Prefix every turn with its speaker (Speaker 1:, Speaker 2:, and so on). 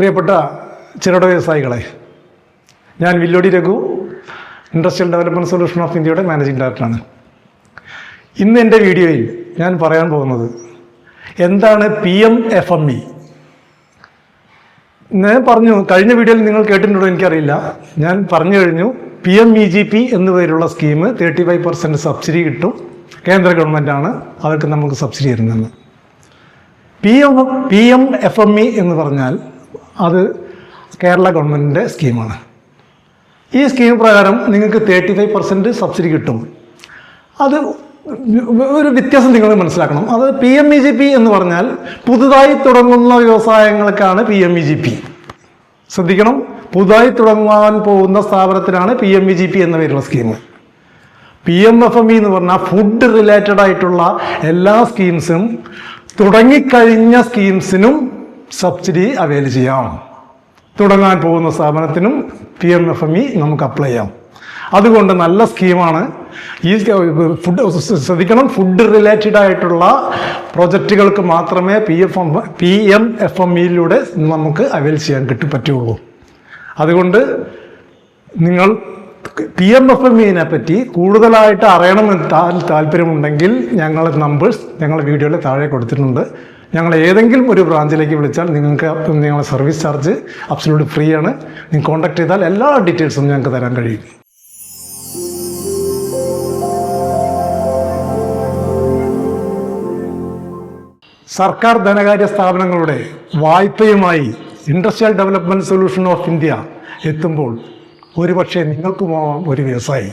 Speaker 1: പ്രിയപ്പെട്ട ചെറുകിട വ്യവസായികളെ ഞാൻ Villodi Raghu industrial development solution of ഇന്ത്യയുടെ മാനേജിംഗ് ഡയറക്ടറാണ് ഇന്ന് എന്റെ വീഡിയോയിൽ ഞാൻ പറയാൻ പോകുന്നത് എന്താണ് P M F M E ഞാൻ പറഞ്ഞു കഴിഞ്ഞ വീഡിയോയിൽ നിങ്ങൾ കേട്ടിട്ടുണ്ടോ എനിക്കറിയില്ല. ഞാൻ പറഞ്ഞു കഴിഞ്ഞു P M E G P എന്ന പേരുള്ള scheme thirty five percent subsidy കിട്ടും. കേന്ദ്ര ഗവൺമെന്റാണ് അവർക്ക് നമുക്ക് സബ്സിഡി തരുന്നത് P M P M F M E എന്ന് പറഞ്ഞാൽ അത് കേരള ഗവൺമെന്റിന്റെ സ്കീമാണ്. ഈ സ്കീം പ്രകാരം നിങ്ങൾക്ക് തേർട്ടി ഫൈവ് പെർസെന്റ് സബ്സിഡി കിട്ടും. അത് ഒരു വ്യത്യാസം നിങ്ങൾ മനസ്സിലാക്കണം. അത് P M E G P എന്ന് പറഞ്ഞാൽ പുതുതായി തുടങ്ങുന്ന വ്യവസായങ്ങൾക്കാണ് P M E G P. ശ്രദ്ധിക്കണം. പുതുതായി തുടങ്ങാൻ പോകുന്ന സ്ഥാപനത്തിനാണ് P M E G P എന്ന പേരുള്ള scheme. P M F M E എന്ന് പറഞ്ഞാൽ ഫുഡ് റിലേറ്റഡ് ആയിട്ടുള്ള എല്ലാ സ്കീംസും തുടങ്ങിക്കഴിഞ്ഞ സ്കീംസിനും സബ്സിഡി അവൈൽ ചെയ്യാം. തുടങ്ങാൻ പോകുന്ന സ്ഥാപനത്തിനും P M F M E നമുക്ക് അപ്ലൈ ചെയ്യാം. അതുകൊണ്ട് നല്ല സ്കീമാണ് ഈ ഫുഡ് ശ്രദ്ധിക്കണം ഫുഡ് റിലേറ്റഡ് ആയിട്ടുള്ള പ്രൊജക്റ്റുകൾക്ക് മാത്രമേ P F M P M F M ഇയിലൂടെ നമുക്ക് അവൈൽ ചെയ്യാൻ കിട്ടി പറ്റുള്ളൂ. അതുകൊണ്ട് നിങ്ങൾ പി എം എഫ് എം ഇനെ പറ്റി കൂടുതലായിട്ട് അറിയണമെന്ന് താല്പര്യമുണ്ടെങ്കിൽ ഞങ്ങളുടെ നമ്പേഴ്സ് ഞങ്ങളുടെ വീഡിയോയിൽ താഴെ കൊടുത്തിട്ടുണ്ട്. ഞങ്ങൾ ഏതെങ്കിലും ഒരു ബ്രാഞ്ചിലേക്ക് വിളിച്ചാൽ നിങ്ങൾക്ക് നിങ്ങളുടെ സർവീസ് ചാർജ് അബ്സലൂട്ട് ഫ്രീ ആണ്. നിങ്ങൾ കോൺടാക്ട് ചെയ്താൽ എല്ലാ ഡീറ്റെയിൽസും ഞങ്ങൾക്ക് തരാൻ കഴിയും. സർക്കാർ ധനകാര്യ സ്ഥാപനങ്ങളുടെ വായ്പയുമായി industrial development solution of India എത്തുമ്പോൾ ഒരുപക്ഷെ നിങ്ങൾക്കുമാവാം ഒരു വ്യവസായി?